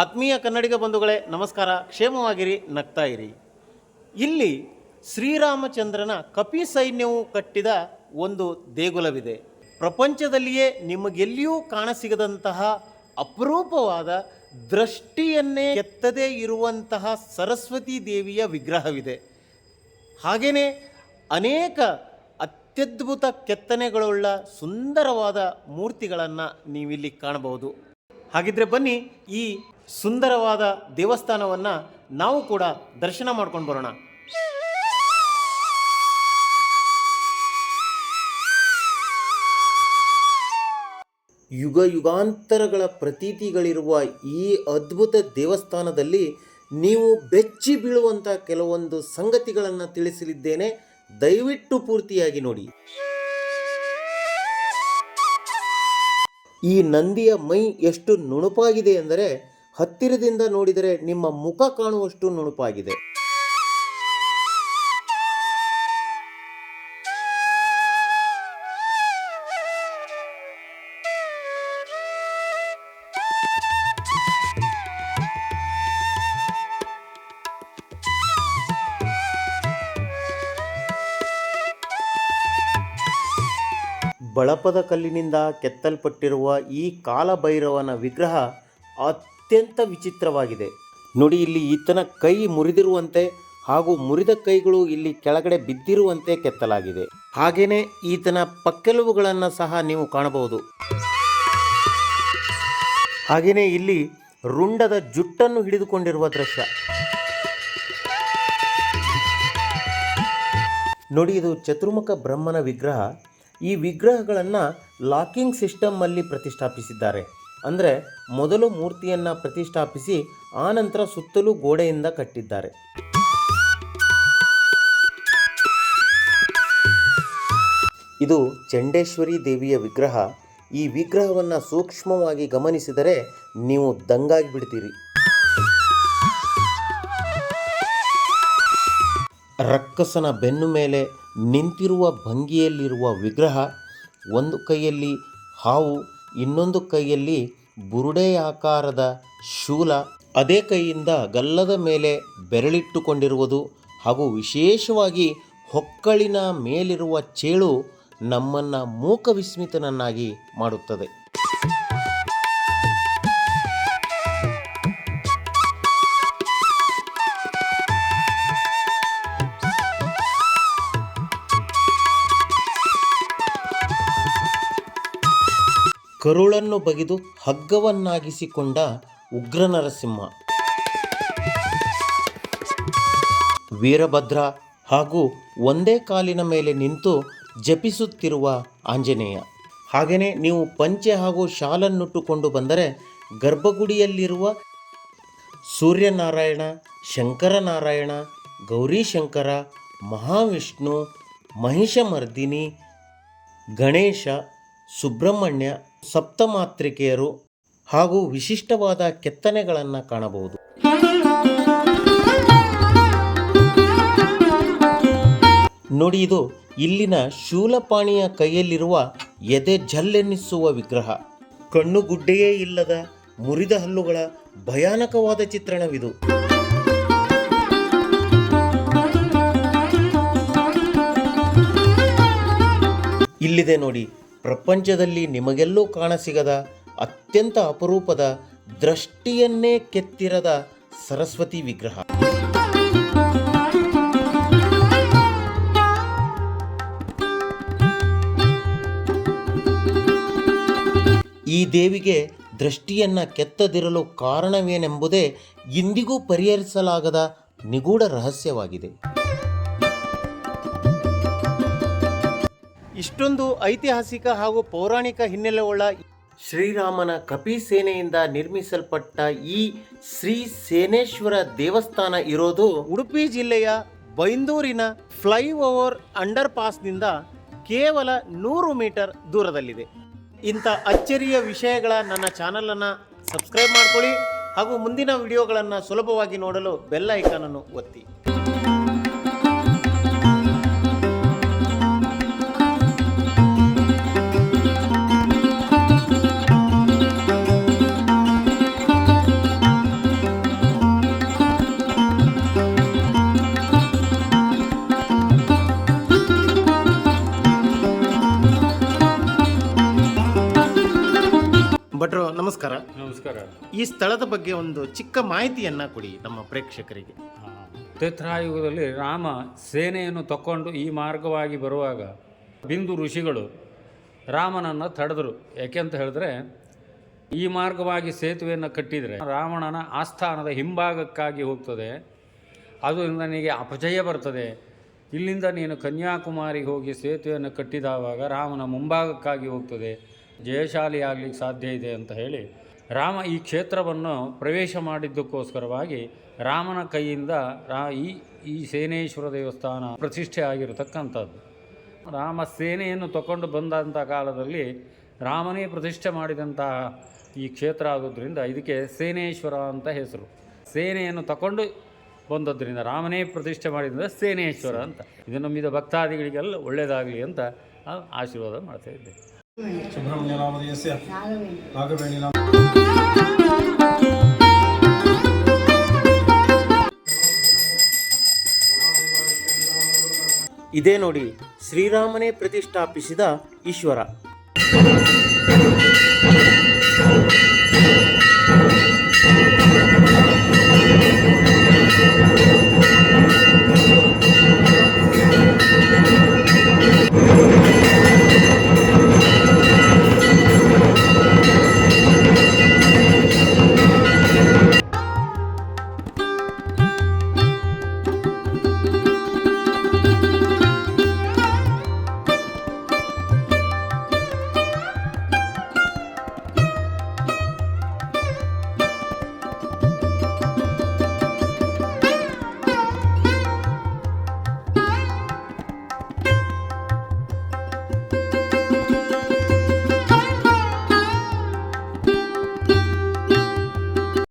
ಆತ್ಮೀಯ ಕನ್ನಡಿಗ ಬಂಧುಗಳೇ, ನಮಸ್ಕಾರ. ಕ್ಷೇಮವಾಗಿರಿ, ನಗ್ತಾ ಇರಿ. ಇಲ್ಲಿ ಶ್ರೀರಾಮಚಂದ್ರನ ಕಪಿ ಸೈನ್ಯವು ಕಟ್ಟಿದ ಒಂದು ದೇಗುಲವಿದೆ. ಪ್ರಪಂಚದಲ್ಲಿಯೇ ನಿಮಗೆಲ್ಲಿಯೂ ಕಾಣಸಿಗದಂತಹ ಅಪರೂಪವಾದ ದೃಷ್ಟಿಯನ್ನೇ ಕೆತ್ತದೇ ಇರುವಂತಹ ಸರಸ್ವತಿ ದೇವಿಯ ವಿಗ್ರಹವಿದೆ. ಹಾಗೆಯೇ ಅನೇಕ ಅತ್ಯದ್ಭುತ ಕೆತ್ತನೆಗಳುಳ್ಳ ಸುಂದರವಾದ ಮೂರ್ತಿಗಳನ್ನು ನೀವಿಲ್ಲಿ ಕಾಣಬಹುದು. ಹಾಗಿದ್ರೆ ಬನ್ನಿ ಈ ಸುಂದರವಾದ ದೇವಸ್ಥಾನವನ್ನು ನಾವು ಕೂಡ ದರ್ಶನ ಮಾಡ್ಕೊಂಡು ಬರೋಣ. ಯುಗ ಯುಗಾಂತರಗಳ ಪ್ರತೀತಿಗಳಿರುವ ಈ ಅದ್ಭುತ ದೇವಸ್ಥಾನದಲ್ಲಿ ನೀವು ಬೆಚ್ಚಿ ಬೀಳುವಂಥ ಕೆಲವೊಂದು ಸಂಗತಿಗಳನ್ನು ತಿಳಿಸಲಿದ್ದೇನೆ. ದಯವಿಟ್ಟು ಪೂರ್ತಿಯಾಗಿ ನೋಡಿ. ಈ ನಂದಿಯ ಮೈ ಎಷ್ಟು ನುಣುಪಾಗಿದೆ ಎಂದರೆ ಹತ್ತಿರದಿಂದ ನೋಡಿದರೆ ನಿಮ್ಮ ಮುಖ ಕಾಣುವಷ್ಟು ನುಣುಪಾಗಿದೆ. ಬಳಪದ ಕಲ್ಲಿನಿಂದ ಕೆತ್ತಲ್ಪಟ್ಟಿರುವ ಈ ಕಾಲಭೈರವನ ವಿಗ್ರಹ ಅತ್ಯಂತ ವಿಚಿತ್ರವಾಗಿದೆ. ನೋಡಿ, ಇಲ್ಲಿ ಈತನ ಕೈ ಮುರಿದಿರುವಂತೆ ಹಾಗೂ ಮುರಿದ ಕೈಗಳು ಇಲ್ಲಿ ಕೆಳಗಡೆ ಬಿದ್ದಿರುವಂತೆ ಕೆತ್ತಲಾಗಿದೆ. ಹಾಗೇನೆ ಈತನ ಪಕ್ಕೆಲುಬುಗಳನ್ನು ಸಹ ನೀವು ಕಾಣಬಹುದು. ಹಾಗೆಯೇ ಇಲ್ಲಿ ರುಂಡದ ಜುಟ್ಟನ್ನು ಹಿಡಿದುಕೊಂಡಿರುವ ದೃಶ್ಯ. ನೋಡಿ, ಇದು ಚತುರ್ಮುಖ ಬ್ರಹ್ಮನ ವಿಗ್ರಹ. ಈ ವಿಗ್ರಹಗಳನ್ನು ಲಾಕಿಂಗ್ ಸಿಸ್ಟಮ್ ಅಲ್ಲಿ ಪ್ರತಿಷ್ಠಾಪಿಸಿದ್ದಾರೆ. ಅಂದರೆ ಮೊದಲು ಮೂರ್ತಿಯನ್ನು ಪ್ರತಿಷ್ಠಾಪಿಸಿ ಆನಂತರ ಸುತ್ತಲೂ ಗೋಡೆಯಿಂದ ಕಟ್ಟಿದ್ದಾರೆ. ಇದು ಚಂಡೇಶ್ವರಿ ದೇವಿಯ ವಿಗ್ರಹ. ಈ ವಿಗ್ರಹವನ್ನು ಸೂಕ್ಷ್ಮವಾಗಿ ಗಮನಿಸಿದರೆ ನೀವು ದಂಗಾಗಿ ಬಿಡ್ತೀರಿ ರಕ್ಕಸನ ಬೆನ್ನು ಮೇಲೆ ನಿಂತಿರುವ ಭಂಗಿಯಲ್ಲಿರುವ ವಿಗ್ರಹ, ಒಂದು ಕೈಯಲ್ಲಿ ಹಾವು ಇನ್ನೊಂದು ಕೈಯಲ್ಲಿ ಬುರುಡೆ ಆಕಾರದ ಶೂಲ, ಅದೇ ಕೈಯಿಂದ ಗಲ್ಲದ ಮೇಲೆ ಬೆರಳಿಟ್ಟುಕೊಂಡಿರುವುದು ಹಾಗೂ ವಿಶೇಷವಾಗಿ ಹೊಕ್ಕಳಿನ ಮೇಲಿರುವ ಚೇಳು ನಮ್ಮನ್ನು ಮೂಕ ವಿಸ್ಮಿತನನ್ನಾಗಿ ಮಾಡುತ್ತದೆ. ಕರುಳನ್ನು ಬಗೆದು ಹಗ್ಗವನ್ನಾಗಿಸಿಕೊಂಡ ಉಗ್ರನರಸಿಂಹ. ವೀರಭದ್ರ ಹಾಗೂ ಒಂದೇ ಕಾಲಿನ ಮೇಲೆ ನಿಂತು ಜಪಿಸುತ್ತಿರುವ ಆಂಜನೇಯ. ಹಾಗೆಯೇ ನೀವು ಪಂಚೆ ಹಾಗೂ ಶಾಲನ್ನುಟ್ಟುಕೊಂಡು ಬಂದರೆ ಗರ್ಭಗುಡಿಯಲ್ಲಿರುವ ಸೂರ್ಯನಾರಾಯಣ, ಶಂಕರನಾರಾಯಣ, ಗೌರಿಶಂಕರ, ಮಹಾವಿಷ್ಣು, ಮಹಿಷಮರ್ದಿನಿ, ಗಣೇಶ ಸುಬ್ರಹ್ಮಣ್ಯ ಸಪ್ತಮಾತ್ರಿಕೆಯರು ಹಾಗೂ ವಿಶಿಷ್ಟವಾದ ಕೆತ್ತನೆಗಳನ್ನು ಕಾಣಬಹುದು. ನೋಡಿ ಇದು ಇಲ್ಲಿನ ಶೂಲಪಾಣಿಯ ಕೈಯಲ್ಲಿರುವ ಎದೆ ಜಲ್ಲೆನ್ನಿಸುವ ವಿಗ್ರಹ. ಕಣ್ಣುಗುಡ್ಡೆಯೇ ಇಲ್ಲದ ಮುರಿದ ಹಲ್ಲುಗಳ ಭಯಾನಕವಾದ ಚಿತ್ರಣವಿದು. ಇಲ್ಲಿದೆ ನೋಡಿ ಪ್ರಪಂಚದಲ್ಲಿ ನಿಮಗೆಲ್ಲೂ ಕಾಣಸಿಗದ ಅತ್ಯಂತ ಅಪರೂಪದ ದೃಷ್ಟಿಯನ್ನೇ ಕೆತ್ತಿರದ ಸರಸ್ವತಿ ವಿಗ್ರಹ. ಈ ದೇವಿಗೆ ದೃಷ್ಟಿಯನ್ನ ಕೆತ್ತದಿರಲು ಕಾರಣವೇನೆಂಬುದೇ ಇಂದಿಗೂ ಪರಿಹರಿಸಲಾಗದ ನಿಗೂಢ ರಹಸ್ಯವಾಗಿದೆ. ಇಷ್ಟೊಂದು ಐತಿಹಾಸಿಕ ಹಾಗೂ ಪೌರಾಣಿಕ ಹಿನ್ನೆಲೆಯುಳ್ಳ ಶ್ರೀರಾಮನ ಕಪಿ ಸೇನೆಯಿಂದ ನಿರ್ಮಿಸಲ್ಪಟ್ಟ ಈ ಶ್ರೀ ಸೇನೇಶ್ವರ ದೇವಸ್ಥಾನ ಇರೋದು ಉಡುಪಿ ಜಿಲ್ಲೆಯ ಬೈಂದೂರಿನ ಫ್ಲೈಓವರ್ ಅಂಡರ್ ಪಾಸ್ನಿಂದ ಕೇವಲ ನೂರು ಮೀಟರ್ ದೂರದಲ್ಲಿದೆ. ಇಂಥ ಅಚ್ಚರಿಯ ವಿಷಯಗಳ ನನ್ನ ಚಾನಲನ್ನು ಸಬ್ಸ್ಕ್ರೈಬ್ ಮಾಡ್ಕೊಳ್ಳಿ ಹಾಗೂ ಮುಂದಿನ ವಿಡಿಯೋಗಳನ್ನು ಸುಲಭವಾಗಿ ನೋಡಲು ಬೆಲ್ ಐಕಾನನ್ನು ಒತ್ತಿ. ನಮಸ್ಕಾರ. ನಮಸ್ಕಾರ. ಈ ಸ್ಥಳದ ಬಗ್ಗೆ ಒಂದು ಚಿಕ್ಕ ಮಾಹಿತಿಯನ್ನು ಕೊಡಿ ನಮ್ಮ ಪ್ರೇಕ್ಷಕರಿಗೆ. ಆ, ರಾಮ ಸೇನೆಯನ್ನು ತಕ್ಕೊಂಡು ಈ ಮಾರ್ಗವಾಗಿ ಬರುವಾಗ ಬಿಂದು ಋಷಿಗಳು ರಾಮನನ್ನು ತಡೆದರು. ಯಾಕೆಂತ ಹೇಳಿದ್ರೆ ಈ ಮಾರ್ಗವಾಗಿ ಸೇತುವೆಯನ್ನು ಕಟ್ಟಿದರೆ ರಾವಣನ ಆಸ್ಥಾನದ ಹಿಂಭಾಗಕ್ಕಾಗಿ ಹೋಗ್ತದೆ. ಅದು ನನಗೆ ಅಪಜಯ ಬರ್ತದೆ. ಇಲ್ಲಿಂದ ನೀನು ಕನ್ಯಾಕುಮಾರಿಗೆ ಹೋಗಿ ಸೇತುವೆಯನ್ನು ಕಟ್ಟಿದಾವಾಗ ರಾಮನ ಮುಂಭಾಗಕ್ಕಾಗಿ ಹೋಗ್ತದೆ. ಜಯಶಾಲಿ ಆಗಲಿಕ್ಕೆ ಸಾಧ್ಯ ಇದೆ ಅಂತ ಹೇಳಿ ರಾಮ ಈ ಕ್ಷೇತ್ರವನ್ನು ಪ್ರವೇಶ ಮಾಡಿದ್ದಕ್ಕೋಸ್ಕರವಾಗಿ ರಾಮನ ಕೈಯಿಂದ ರಾ ಈ ಈ ಸೇನೇಶ್ವರ ದೇವಸ್ಥಾನ ಪ್ರತಿಷ್ಠೆ ಆಗಿರತಕ್ಕಂಥದ್ದು. ರಾಮ ಸೇನೆಯನ್ನು ತಗೊಂಡು ಬಂದಂಥ ಕಾಲದಲ್ಲಿ ರಾಮನೇ ಪ್ರತಿಷ್ಠೆ ಮಾಡಿದಂತಹ ಈ ಕ್ಷೇತ್ರ ಆಗೋದ್ರಿಂದ ಇದಕ್ಕೆ ಸೇನೇಶ್ವರ ಅಂತ ಹೆಸರು. ಸೇನೆಯನ್ನು ತಗೊಂಡು ಬಂದದ್ದರಿಂದ ರಾಮನೇ ಪ್ರತಿಷ್ಠೆ ಮಾಡಿದ್ರಿಂದ ಸೇನೇಶ್ವರ ಅಂತ. ಇದು ನಂಬಿದ ಭಕ್ತಾದಿಗಳಿಗೆಲ್ಲ ಒಳ್ಳೆಯದಾಗಲಿ ಅಂತ ಆಶೀರ್ವಾದ ಮಾಡ್ತಾ ಇದ್ದೆ ಇದೇ ನೋಡಿ ಶ್ರೀರಾಮನೇ ಪ್ರತಿಷ್ಠಾಪಿಸಿದ ಈಶ್ವರ.